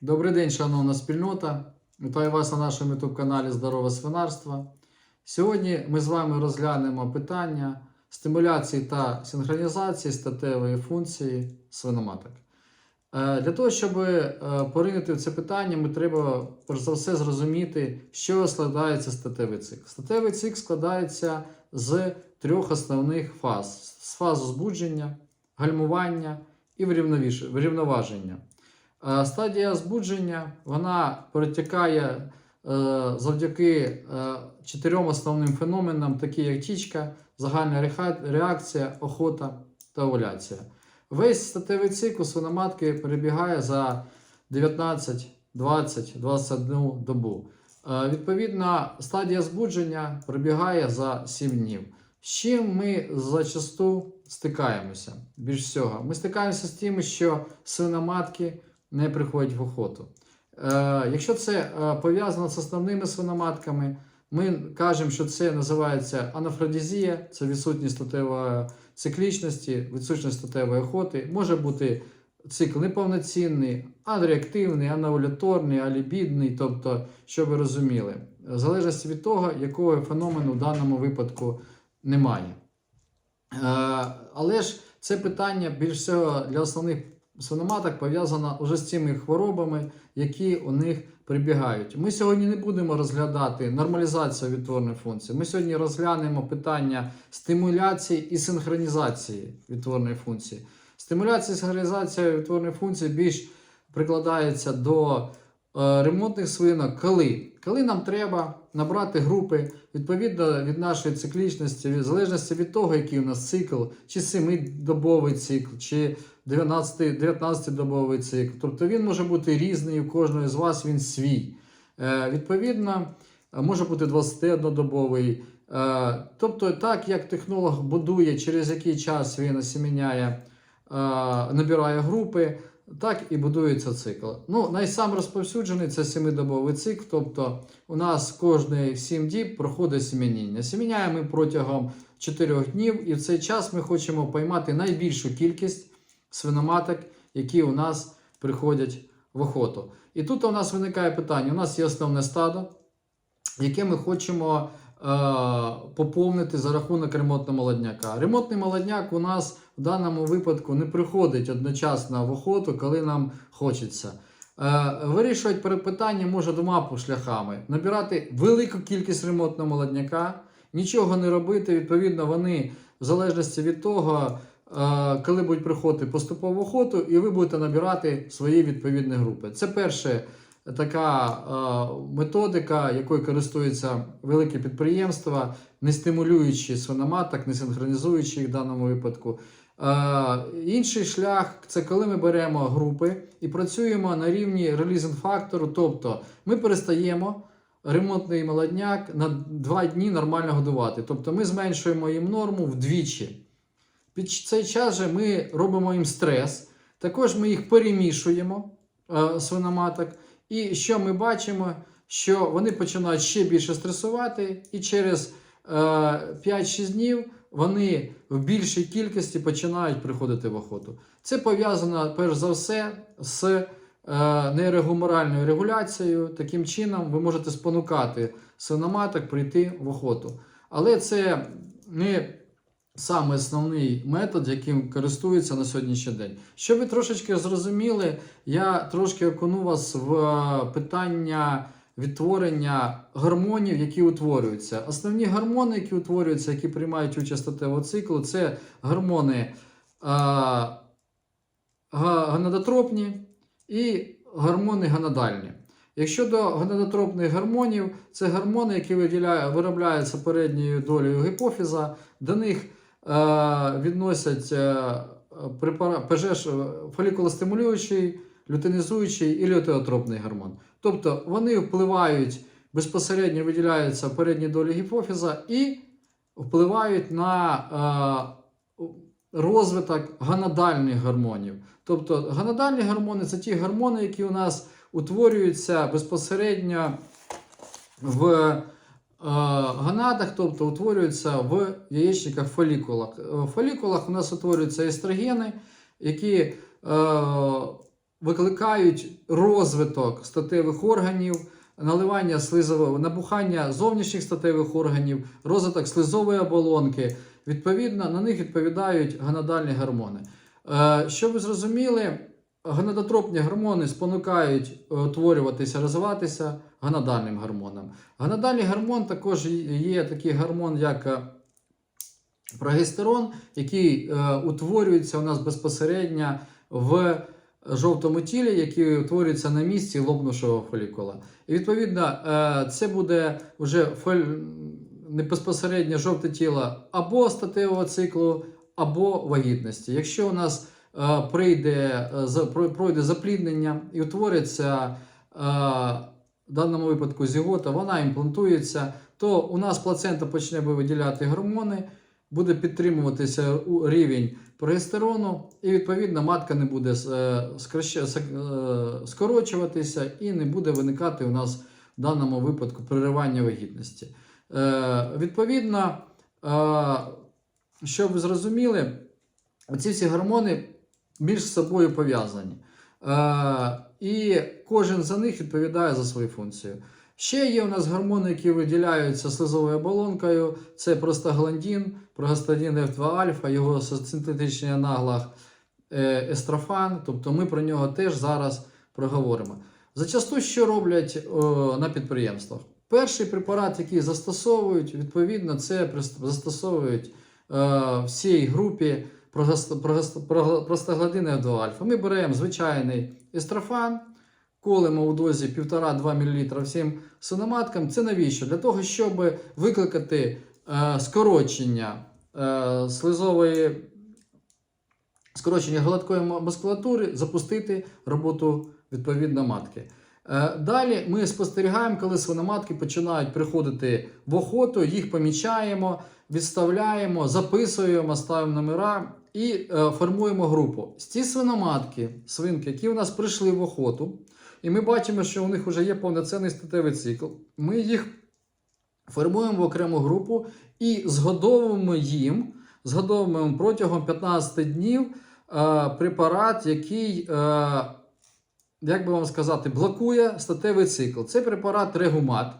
Добрий день, шановна спільнота. Вітаю вас на нашому youtube каналі Здорове свинарство. Сьогодні ми з вами розглянемо питання стимуляції та синхронізації статевої функції свиноматок. Е, Для того, щоб е, поринути в це питання, ми треба перш за все зрозуміти, чого складається статевий цикл. Статевий цикл складається з трьох основних фаз: з фаз збудження, гальмування і врівноваження. Е, Стадія збудження вона протікає е, завдяки е, чотирьом основним феноменам, такі як тічка, загальна реакція, охота та овуляція. Весь статевий цикл свиноматки перебігає за 19, 20, 21 добу. Відповідно, стадія збудження пробігає за 7 днів. З чим ми зачасту стикаємося? Більш всього, ми стикаємося з тим, що свиноматки не приходять в охоту. Е, якщо це е, пов'язано з основними свиноматками, ми кажемо, що це називається анафродизія, це відсутність статевої циклічності, відсутність статевої охоти. Може бути цикл неповноцінний, анреактивний, анауляторний, алібідний, тобто, що ви розуміли, в залежності від того, якого феномену в даному випадку немає. Е, але ж це питання більш всього для основних свиноматок пов'язано вже з цими хворобами, які у них прибігають. Ми сьогодні не будемо розглядати нормалізацію відтворної функції. Ми сьогодні розглянемо питання стимуляції і синхронізації відтворної функції. Стимуляція і синхронізація відтворної функції більш прикладається до е, ремонтних свинок, коли? Коли нам треба набрати групи відповідно від нашої циклічності, в залежності від того, який у нас цикл, чи 7-добовий цикл, чи 19-добовий цикл. Тобто він може бути різний, у кожного з вас він свій. Е, відповідно, може бути 21-добовий. Е, тобто, так як технолог будує, через який час він осіміняє, е, набирає групи, так і будується цикл. Ну, найсам розповсюджений це 7-добовий цикл, тобто у нас кожні 7 діб проходить сім'яніння. Сім'яняємо ми протягом 4 днів, і в цей час ми хочемо поймати найбільшу кількість свиноматок, які у нас приходять в охоту. І тут у нас виникає питання: у нас є основне стадо, яке ми хочемо е, поповнити за рахунок ремонтного молодняка. Ремонтний молодняк у нас в даному випадку не приходить одночасно в охоту, коли нам хочеться. Е, вирішувати питання може двома шляхами: набирати велику кількість ремонтного молодняка, нічого не робити. Відповідно, вони в залежності від того, коли будуть приходити поступово в охоту, і ви будете набирати свої відповідні групи. Це перше така е, методика, якою користуються великі підприємства, не стимулюючи свиноматок, не синхронізуючи їх в даному випадку. Е, інший шлях це коли ми беремо групи і працюємо на рівні релізинг фактору, тобто ми перестаємо ремонтний молодняк на 2 дні нормально годувати. Тобто ми зменшуємо їм норму вдвічі. Під цей час же ми робимо їм стрес, також ми їх перемішуємо е, свиноматок. І що ми бачимо? Що вони починають ще більше стресувати, і через е, 5-6 днів вони в більшій кількості починають приходити в охоту. Це пов'язано перш за все з е, нейрогуморальною регуляцією. Таким чином, ви можете спонукати свиноматок прийти в охоту. Але це не саме основний метод, яким користуються на сьогоднішній день. Щоб ви трошечки зрозуміли, я трошки окуну вас в е, питання відтворення гормонів, які утворюються. Основні гормони, які утворюються, які приймають участь статевого циклу, це гормони а, гонадотропні і гормони гонадальні. Якщо до гонадотропних гормонів, це гормони, які виділяє- виробляються передньою долею гіпофіза, до них е, відносять е, ПЖ, фолікулостимулюючий, лютинізуючий і лютеотропний гормон. Тобто вони впливають безпосередньо виділяються в передній долі гіпофіза і впливають на е, розвиток гонадальних гормонів. Тобто гонадальні гормони це ті гормони, які у нас утворюються безпосередньо в е, гонадах, тобто утворюються в яєчниках фолікулах. Е, В фолікулах у нас утворюються естрогени, які е, викликають розвиток статевих органів, наливання слизового, набухання зовнішніх статевих органів, розвиток слизової оболонки. Відповідно, на них відповідають гонадальні гормони. Е, Щоб ви зрозуміли, гонадотропні гормони спонукають е, утворюватися, розвиватися гонадальним гормоном. Гонадальний гормон також є такий гормон, як е, прогестерон, який е, утворюється у нас безпосередньо в жовтому тілі, який утворюється на місці лобнушого фолікула. І відповідно, це буде вже не безпосередньо жовте тіло або статевого циклу, або вагітності. Якщо у нас прийде, е, за- про- пройде запліднення і утвориться е, в даному випадку зігота, вона імплантується, то у нас плацента почне виділяти гормони, буде підтримуватися рівень прогестерону, і відповідно матка не буде е, е, скорочуватися і не буде виникати у нас в даному випадку переривання вагітності. Е, Відповідно, е, щоб ви зрозуміли, ці всі гормони між собою пов'язані. Е, І кожен за них відповідає за свою функцію. Ще є у нас гормони, які виділяються слизовою оболонкою. Це простагландін, прогестадін F2 альфа, його синтетичний аналог е, естрофан. Тобто ми про нього теж зараз проговоримо. Зачасту що роблять о, на підприємствах? Перший препарат, який застосовують, відповідно, це застосовують е, всій групі прогест- прогест- про- простагладин F2 альфа. Ми беремо звичайний естрофан, колемо у дозі 1,5-2 мл всім синоматкам. Це навіщо? Для того, щоб викликати е, скорочення е, слизової, скорочення гладкої мускулатури, запустити роботу відповідно матки. Е, Далі ми спостерігаємо, коли свиноматки починають приходити в охоту, їх помічаємо, відставляємо, записуємо, ставимо номера і е, формуємо групу. З ці свиноматки, свинки, які у нас прийшли в охоту, і ми бачимо, що у них вже є повноцінний статевий цикл. Ми їх формуємо в окрему групу і згодовуємо їм, згодовуємо протягом 15 днів е, препарат, який, е, як би вам сказати, блокує статевий цикл. Це препарат регумат,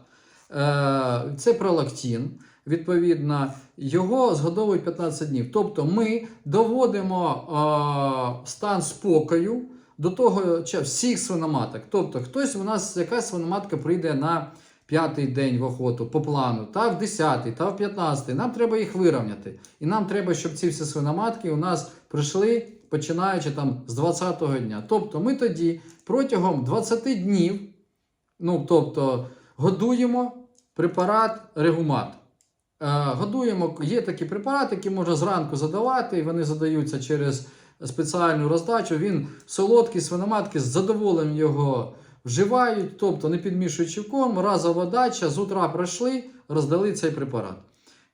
е, це пролактин. Відповідно, його згодовують 15 днів. Тобто ми доводимо е, стан спокою до того чи всіх свиноматок. Тобто, хтось у нас, якась свиноматка прийде на п'ятий день в охоту по плану, та в 10-й, та в 15-й. Нам треба їх вирівняти. І нам треба, щоб ці всі свиноматки у нас прийшли, починаючи там з 20-го дня. Тобто ми тоді протягом 20 днів, ну тобто, годуємо препарат регумат. Е, годуємо, є такі препарати, які можна зранку задавати, і вони задаються через спеціальну роздачу. Він солодкий, свиноматки з задоволенням його вживають, тобто не підмішуючи в корм, разова дача, з утра пройшли, роздали цей препарат.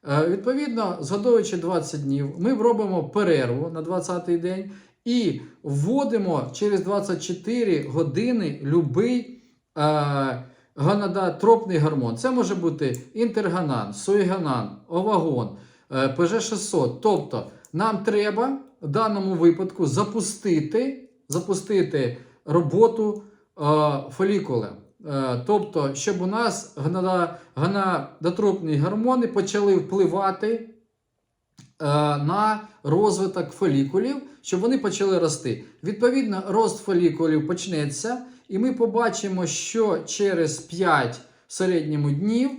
Е, Відповідно, згадуючи 20 днів, ми робимо перерву на 20-й день і вводимо через 24 години любий е, гонадотропний гормон. Це може бути інтерганан, суєганан, овагон, е, ПЖ-600. Тобто нам треба в даному випадку запустити, запустити роботу е, фолікули. Е, Тобто, щоб у нас гонадотропні гормони почали впливати на розвиток фолікулів, щоб вони почали рости. Відповідно, рост фолікулів почнеться, і ми побачимо, що через 5 в середньому днів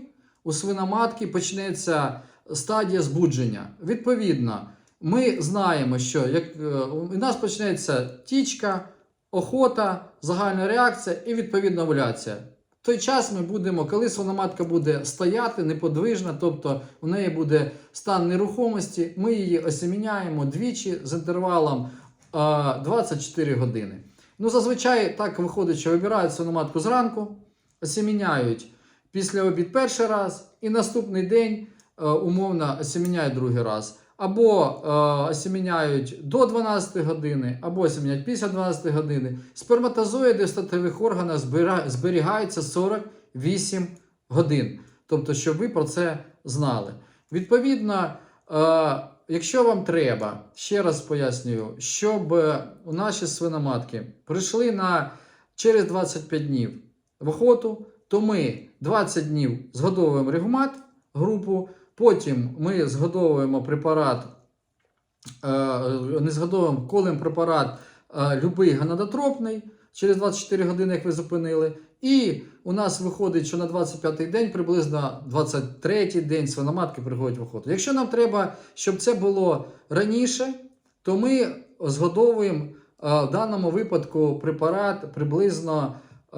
у свиноматки почнеться стадія збудження. Відповідно, ми знаємо, що як е, у нас почнеться тічка, охота, загальна реакція і відповідна овуляція. В той час ми будемо, коли свиноматка буде стояти неподвижна, тобто у неї буде стан нерухомості, ми її осіміняємо двічі з інтервалом е, 24 години. Ну, зазвичай так виходить, що вибирають свиноматку зранку, осіміняють після обід перший раз, і наступний день е, умовно осіміняють другий раз. Або е, осіміняють до 12 години, або осіміняють після 12 години. Сперматозоїди в статевих органах зберігаються 48 годин. Тобто, щоб ви про це знали. Відповідно, е, якщо вам треба, ще раз пояснюю, щоб е, у наші свиноматки прийшли на через 25 днів в охоту, то ми 20 днів згодовуємо регумат групу, потім ми згодовуємо препарат, е, не згодовуємо, колем препарат е, любий ганадотропний через 24 години, як ви зупинили. І у нас виходить, що на 25-й день, приблизно 23-й день свиноматки приходять в охоту. Якщо нам треба, щоб це було раніше, то ми згодовуємо е, в даному випадку препарат приблизно е,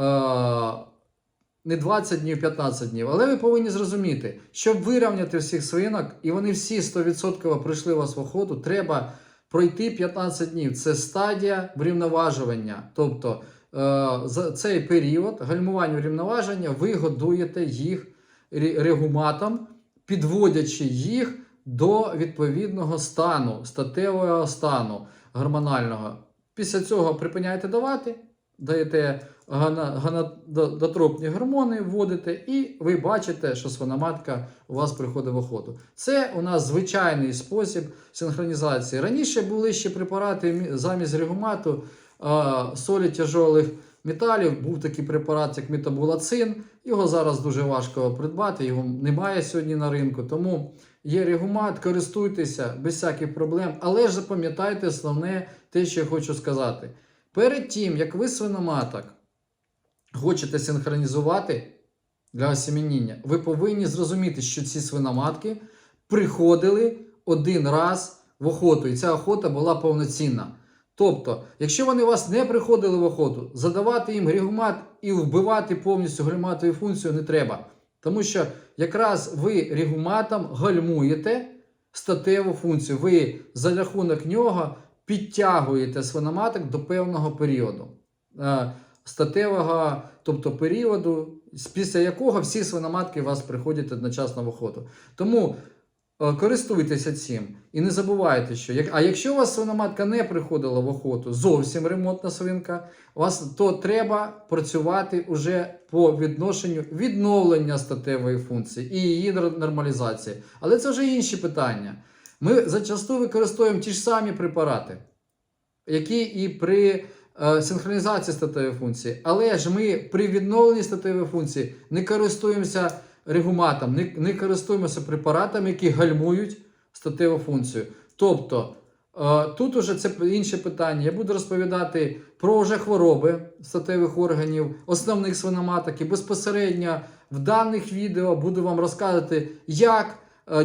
не 20 днів, 15 днів. Але ви повинні зрозуміти, щоб вирівняти всіх свинок, і вони всі 100% прийшли у вас в охоту, треба пройти 15 днів. Це стадія врівноважування. Тобто е, за цей період гальмування врівноваження ви годуєте їх регуматом, підводячи їх до відповідного стану, статевого стану гормонального. Після цього припиняєте давати, даєте гана- ганадотропні гормони, вводите, і ви бачите, що свиноматка у вас приходить в охоту. Це у нас звичайний спосіб синхронізації. Раніше були ще препарати замість регумату солі тяжолих металів. Був такий препарат, як метабулацин. Його зараз дуже важко придбати, його немає сьогодні на ринку. Тому є регумат, користуйтеся без всяких проблем. Але ж запам'ятайте основне те, що я хочу сказати. Перед тим, як ви свиноматок хочете синхронізувати для осіміння, ви повинні зрозуміти, що ці свиноматки приходили один раз в охоту, і ця охота була повноцінна. Тобто, якщо вони у вас не приходили в охоту, задавати їм грігумат і вбивати повністю гальматову функцію не треба. Тому що якраз ви регуматом гальмуєте статеву функцію. Ви за рахунок нього підтягуєте свиноматок до певного періоду. Е, Статевого, тобто періоду, після якого всі свиноматки у вас приходять одночасно в охоту. Тому е, користуйтеся цим і не забувайте, що як, а якщо у вас свиноматка не приходила в охоту, зовсім ремонтна свинка, у вас то треба працювати уже по відношенню відновлення статевої функції і її нор- нормалізації. Але це вже інші питання. Ми зачасту використовуємо ті ж самі препарати, які і при е, синхронізації статевої функції. Але ж ми при відновленні статевої функції не користуємося регуматом, не, не користуємося препаратами, які гальмують статеву функцію. Тобто, е, тут уже це інше питання. Я буду розповідати про вже хвороби статевих органів, основних свиноматок і безпосередньо в даних відео буду вам розказувати, як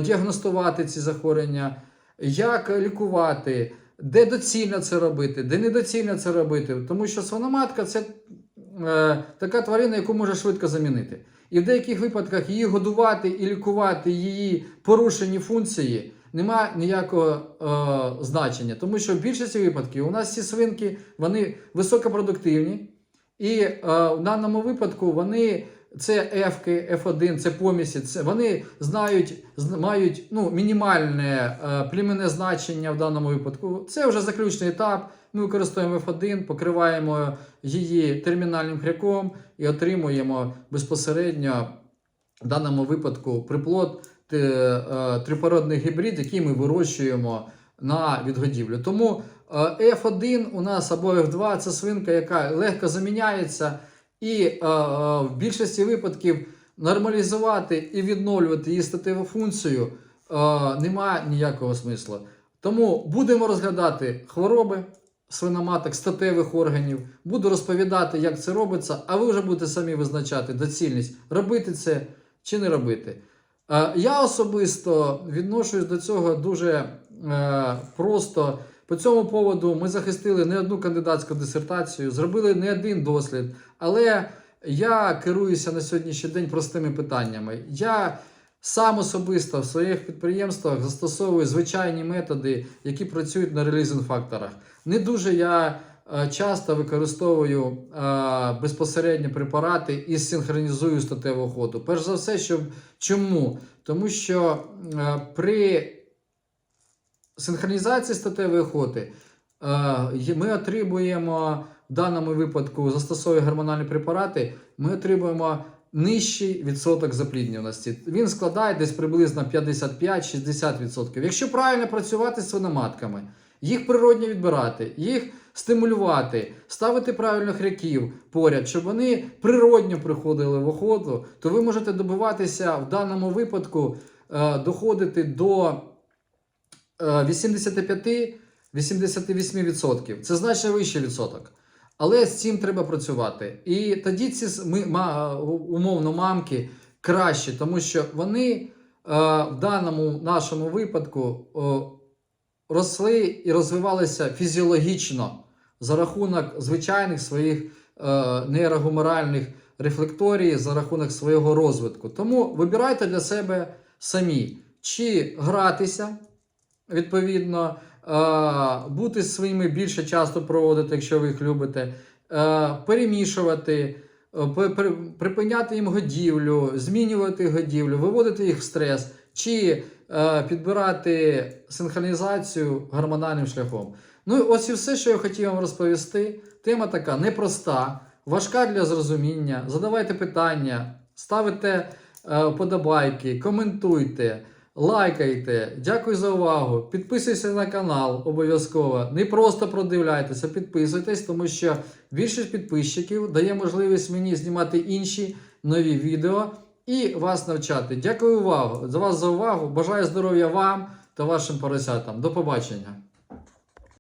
діагностувати ці захворювання, як лікувати, де доцільно це робити, де недоцільно це робити. Тому що свиноматка це е, така тварина, яку може швидко замінити. І в деяких випадках її годувати і лікувати її порушені функції немає ніякого е, значення. Тому що в більшості випадків у нас ці свинки вони високопродуктивні, і е, в даному випадку вони. Це F, F1, це помісі, це вони знають, мають ну, мінімальне е, племінне значення в даному випадку. Це вже заключний етап. Ми використовуємо F1, покриваємо її термінальним хряком і отримуємо безпосередньо в даному випадку приплод е, е, трипородний гібрид, який ми вирощуємо на відгодівлю. Тому е, F1 у нас або F2 це свинка, яка легко заміняється, і е, е, в більшості випадків нормалізувати і відновлювати її статеву функцію е, немає ніякого смислу. Тому будемо розглядати хвороби свиноматок, статевих органів. Буду розповідати, як це робиться, а ви вже будете самі визначати доцільність робити це чи не робити. Е, Я особисто відношусь до цього дуже е, просто. По цьому поводу ми захистили не одну кандидатську дисертацію, зробили не один дослід, але я керуюся на сьогоднішній день простими питаннями. Я сам особисто в своїх підприємствах застосовую звичайні методи, які працюють на релізинг факторах. Не дуже я е, часто використовую е, безпосередньо препарати і синхронізую статеву охоту. Перш за все, щоб чому? Тому що е, при синхронізації статевої охоти е, ми отримуємо в даному випадку, застосовуючи гормональні препарати, ми отримуємо нижчий відсоток заплідненості. Він складає десь приблизно 55-60%. Якщо правильно працювати з свиноматками, їх природньо відбирати, їх стимулювати, ставити правильно хряків поряд, щоб вони природньо приходили в охоту, то ви можете добиватися в даному випадку е, доходити до 85-88%. Це значно вищий відсоток. Але з цим треба працювати. І тоді ці ми, умовно мамки краще, тому що вони е, в даному нашому випадку е, росли і розвивалися фізіологічно за рахунок звичайних своїх е, нейрогуморальних рефлекторій, за рахунок свого розвитку. Тому вибирайте для себе самі, чи гратися, відповідно, е, бути з своїми більше часто проводити, якщо ви їх любите, е, перемішувати. е, Припиняти їм годівлю, змінювати годівлю, виводити їх в стрес, чи підбирати синхронізацію гормональним шляхом. Ну і ось і все, що я хотів вам розповісти. Тема така непроста, важка для зрозуміння. Задавайте питання, ставите вподобайки, коментуйте, лайкайте. Дякую за увагу. Підписуйтесь на канал обов'язково. Не просто продивляйтеся, підписуйтесь, тому що більшість підписчиків дає можливість мені знімати інші нові відео і вас навчати. Дякую увагу, за вас за увагу. Бажаю здоров'я вам та вашим поросятам. До побачення.